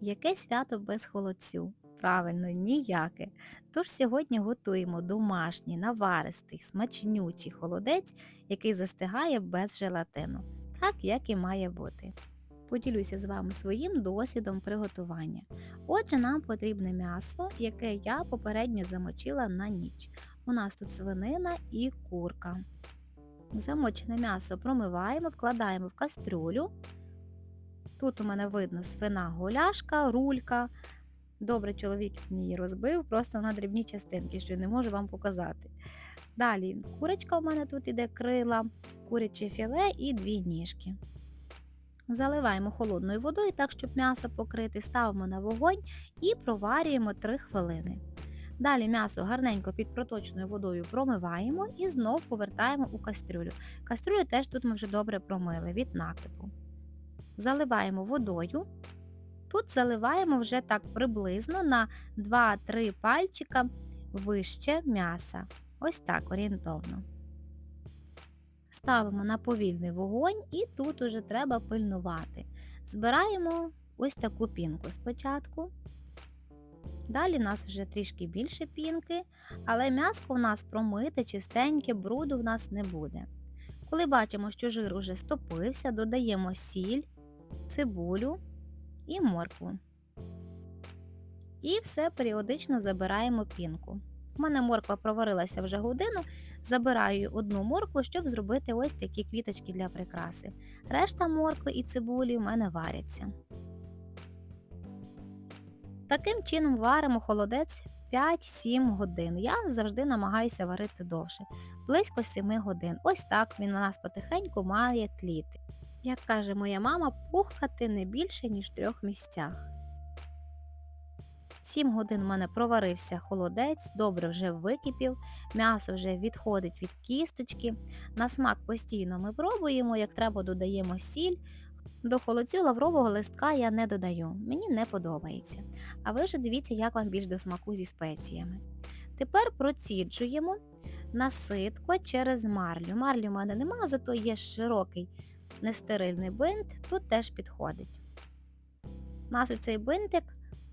Яке свято без холодцю? Правильно, ніяке. Тож сьогодні готуємо домашній, наваристий, смачнючий холодець, який застигає без желатину, так як і має бути. Поділюся з вами своїм досвідом приготування. Отже, нам потрібне м'ясо, яке я попередньо замочила на ніч. У нас тут свинина і курка. Замочене м'ясо промиваємо, вкладаємо в кастрюлю. Тут у мене видно свина голяшка, рулька. Добре, чоловік її розбив, просто на дрібні частинки, що не можу вам показати. Далі курочка у мене тут іде крила, куряче філе і дві ніжки. Заливаємо холодною водою, так, щоб м'ясо покрити, ставимо на вогонь і проварюємо 3 хвилини. Далі м'ясо гарненько під проточною водою промиваємо і знов повертаємо у кастрюлю. Кастрюлю теж тут ми вже добре промили від накипу. Заливаємо водою. Тут заливаємо вже так приблизно на 2-3 пальчика вище м'яса. Ось так орієнтовно. Ставимо на повільний вогонь і тут уже треба пильнувати. Збираємо ось таку пінку спочатку. Далі у нас вже трішки більше пінки, але м'яско у нас промите, чистеньке, бруду в нас не буде. Коли бачимо, що жир уже стопився, додаємо сіль, цибулю і моркву. І все періодично забираємо пінку. У мене морква проварилася вже годину, забираю одну моркву, щоб зробити ось такі квіточки для прикраси. Решта моркви і цибулі в мене варяться. Таким чином варимо холодець 5-7 годин. Я завжди намагаюся варити довше, близько 7 годин. Ось так він у нас потихеньку має тліти. Як каже моя мама, пухкати не більше, ніж в трьох місцях. 7 годин у мене проварився холодець, добре вже википів, м'ясо вже відходить від кісточки. На смак постійно ми пробуємо, як треба додаємо сіль. До холодцю лаврового листка я не додаю, мені не подобається. А ви вже дивіться, як вам більш до смаку зі спеціями. Тепер проціджуємо наситко через марлю. Марлі в мене немає, зато є широкий нестерильний бинт, тут теж підходить. У нас оцей бинтик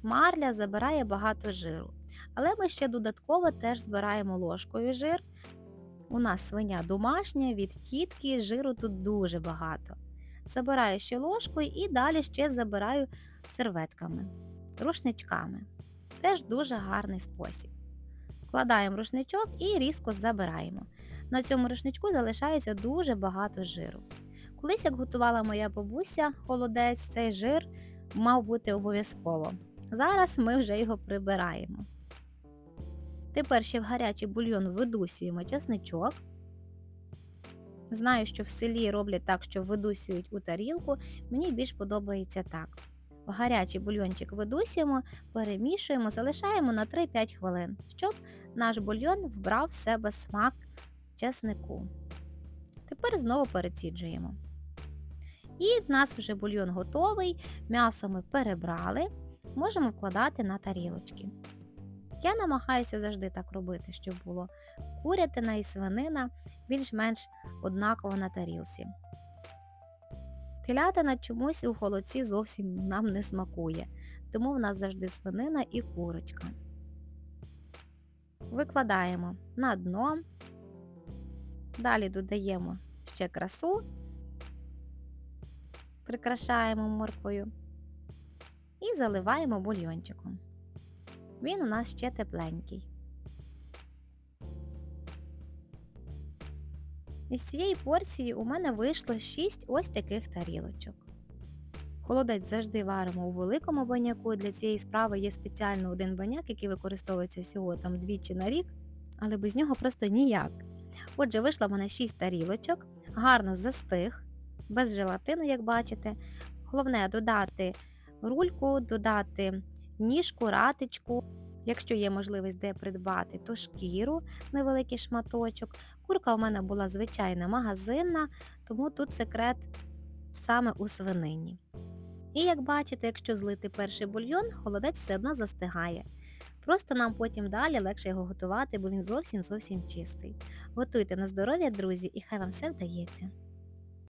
марля забирає багато жиру. Але ми ще додатково теж збираємо ложкою жир. У нас свиня домашня, від тітки, жиру тут дуже багато. Забираю ще ложкою і далі ще забираю серветками, рушничками. Теж дуже гарний спосіб. Вкладаємо рушничок і різко забираємо. На цьому рушничку залишається дуже багато жиру. Колись, як готувала моя бабуся холодець, цей жир мав бути обов'язково. Зараз ми вже його прибираємо. Тепер ще в гарячий бульйон видусюємо чесничок. Знаю, що в селі роблять так, що видусюють у тарілку, мені більш подобається так. В гарячий бульйончик видусюємо, перемішуємо, залишаємо на 3-5 хвилин, щоб наш бульйон вбрав в себе смак чеснику. Тепер знову переціджуємо. І в нас вже бульйон готовий, м'ясо ми перебрали, можемо вкладати на тарілочки. Я намагаюся завжди так робити, щоб було курятина і свинина більш-менш однаково на тарілці. Телятина чомусь у холодці зовсім нам не смакує, тому в нас завжди свинина і курочка. Викладаємо на дно, далі додаємо ще красу, прикрашаємо морквою і заливаємо бульйончиком. Він у нас ще тепленький. Із цієї порції у мене вийшло 6 ось таких тарілочок. Холодець завжди варимо у великому баняку. Для цієї справи є спеціально один баняк, який використовується всього там двічі на рік, але без нього просто ніяк. Отже, вийшло в мене 6 тарілочок, гарно застиг, без желатину, як бачите. Головне додати рульку, додати ніжку, ратичку. Якщо є можливість де придбати, то шкіру, невеликий шматочок. Курка у мене була звичайна магазинна, тому тут секрет саме у свинині. І як бачите, якщо злити перший бульйон, холодець все одно застигає. Просто нам потім далі легше його готувати, бо він зовсім зовсім чистий. Готуйте на здоров'я, друзі, і хай вам все вдається.